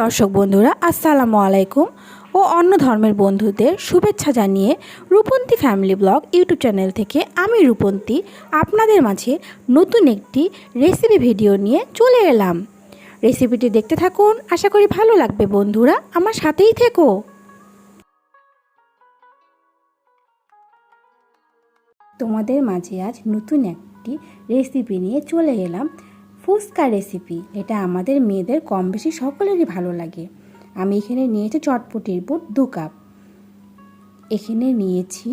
দর্শক বন্ধুরা, আসসালামু আলাইকুম ও অন্য ধর্মের বন্ধুদের শুভেচ্ছা জানিয়ে Rupanti family blog YouTube channel থেকে আমি রূপন্তী আপনাদের মাঝে নতুন একটি রেসিপি ভিডিও নিয়ে চলে এলাম। রেসিপিটি দেখতে থাকুন, আশা করি ভালো লাগবে বন্ধুরা, আমার সাথেই থেকো। তোমাদের মাঝে আজ নতুন একটি রেসিপি নিয়ে চলে এলাম। ফুচকা রেসিপি এটা আমাদের মেয়েদের কম বেশি সকলেরই ভালো লাগে। আমি এখানে নিয়েছি চটপটির বুট দু কাপ। এখানে নিয়েছি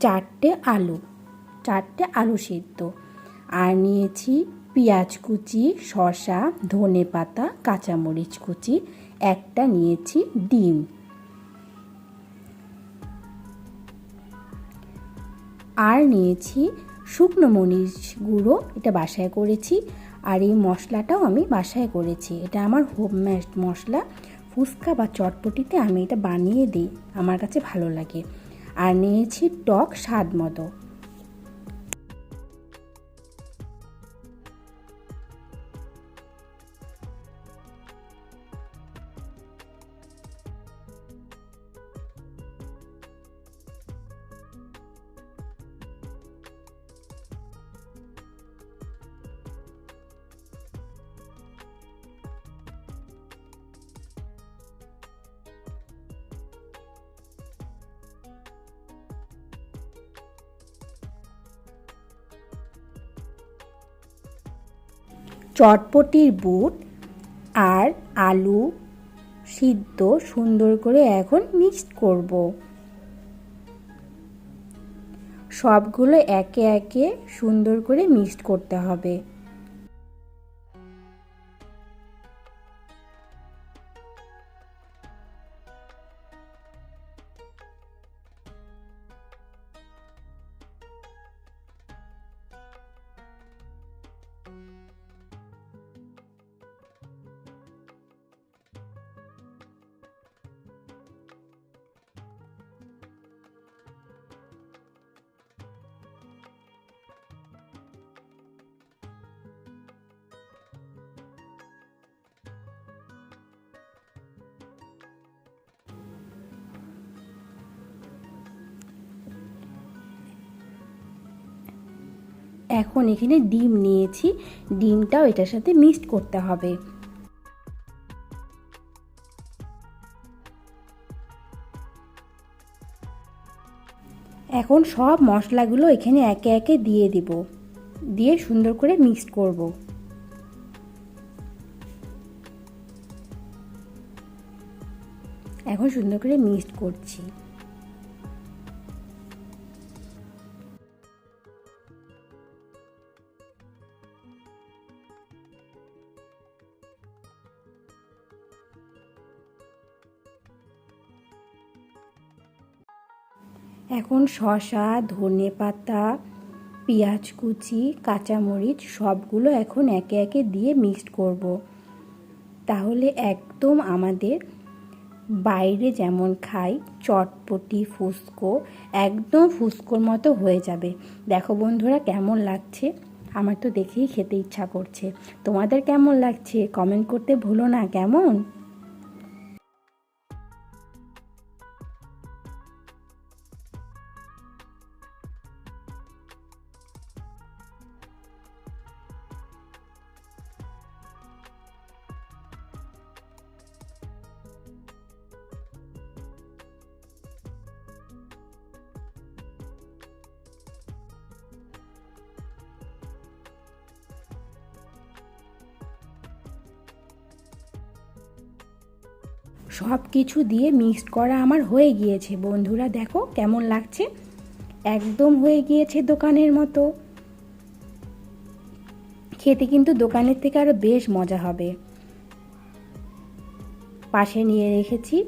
চারটে আলু চারটে আলু সিদ্ধ। আর নিয়েছি পেঁয়াজ কুচি, শসা, ধনে পাতা, কাঁচামরিচ কুচি, একটা নিয়েছি ডিম। আর নিয়েছি শুকনো মরিচ গুঁড়ো এটা বাসায় করেছি আর এই মশলাটাও আমি বাসায় করেছি। এটা আমার হোম ম্যাশড মশলা। ফুচকা বা চটপটিতে আমি এটা বানিয়ে দিই। আমার কাছে ভালো লাগে। আর নিয়েছি টক স্বাদ মতো। চটপটির বুট আর আলু সিদ্ধ সুন্দর করে এখন মিক্সড করব। সবগুলো একে একে সুন্দর করে মিক্সড করতে হবে। এখন এখানে ডিম নিয়েছি। ডিমটাও এটার সাথে মিক্সড করতে হবে। এখন সব মশলাগুলো এখানে একে একে দিয়ে দিব। দিয়ে সুন্দর করে মিক্সড করব। এখন সুন্দর করে মিক্সড করছি। এখন শসা, ধনে পাতা, পেঁয়াজ কুচি, কাঁচামরিচ সবগুলো এখন একে একে দিয়ে মিক্সড করব। তাহলে একদম আমাদের বাইরে যেমন খাই, চটপটি, ফুসকো, একদম ফুসকোর মতো হয়ে যাবে। দেখো বন্ধুরা কেমন লাগছে? আমার তো দেখেই খেতে ইচ্ছা করছে। তোমাদের কেমন লাগছে? কমেন্ট করতে ভুলো না, কেমন? সব কিছু দিয়ে মিক্সড করা আমার হয়ে গিয়েছে। বন্ধুরা দেখো কেমন লাগছে? একদম হয়ে গিয়েছে দোকানের মতো। খেতে কিন্তু দোকানের থেকে আরও বেশ মজা হবে। পাশে নিয়ে রেখেছি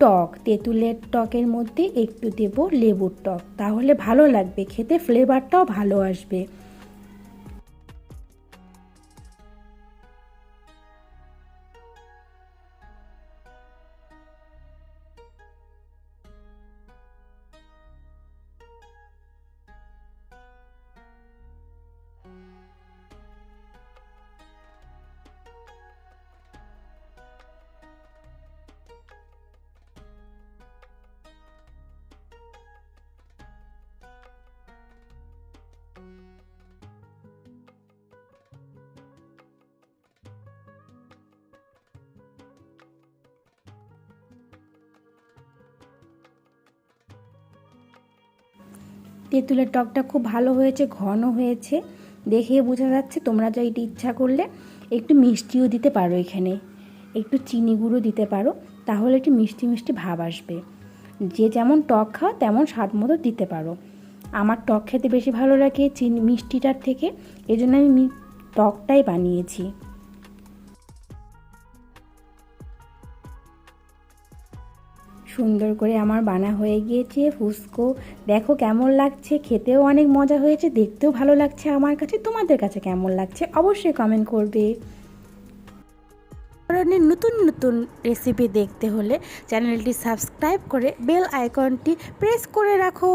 টক। তেঁতুলের টকের মধ্যে একটু দেব লেবুর টক। তাহলে ভালো লাগবে, খেতে ফ্লেভারটাও ভালো আসবে। তেঁতুলের টকটা খুব ভালো হয়েছে ঘন হয়েছে। দেখে বোঝা যাচ্ছে তোমরা যা এটি ইচ্ছা করলে একটু মিষ্টিও দিতে পারো এখানে। একটু চিনি গুঁড়ো দিতে পারো, তাহলে একটু মিষ্টি মিষ্টি ভাব আসবে। যে যেমন টক খাও, তেমন স্বাদ মতো দিতে পারো। আমার টক খেতে বেশি ভালো লাগে চিনি, মিষ্টিটার থেকে। এই জন্য আমি টকটাই বানিয়েছি। সুন্দর করে আমার বানা হয়ে গিয়েছে ফুসকো দেখো কেমন লাগছে, খেতেও অনেক মজা হয়েছে, দেখতেও ভালো লাগছে আমার কাছে। তোমাদের কাছে কেমন লাগছে অবশ্যই কমেন্ট করবে। ধরনের নতুন নতুন রেসিপি দেখতে হলে চ্যানেলটি সাবস্ক্রাইব করে বেল আইকনটি প্রেস করে রাখো।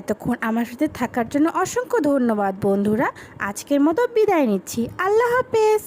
এতক্ষণ আমার সাথে থাকার জন্য অসংখ্য ধন্যবাদ বন্ধুরা। আজকের মতো বিদায় নিচ্ছি। আল্লাহ হাফেজ।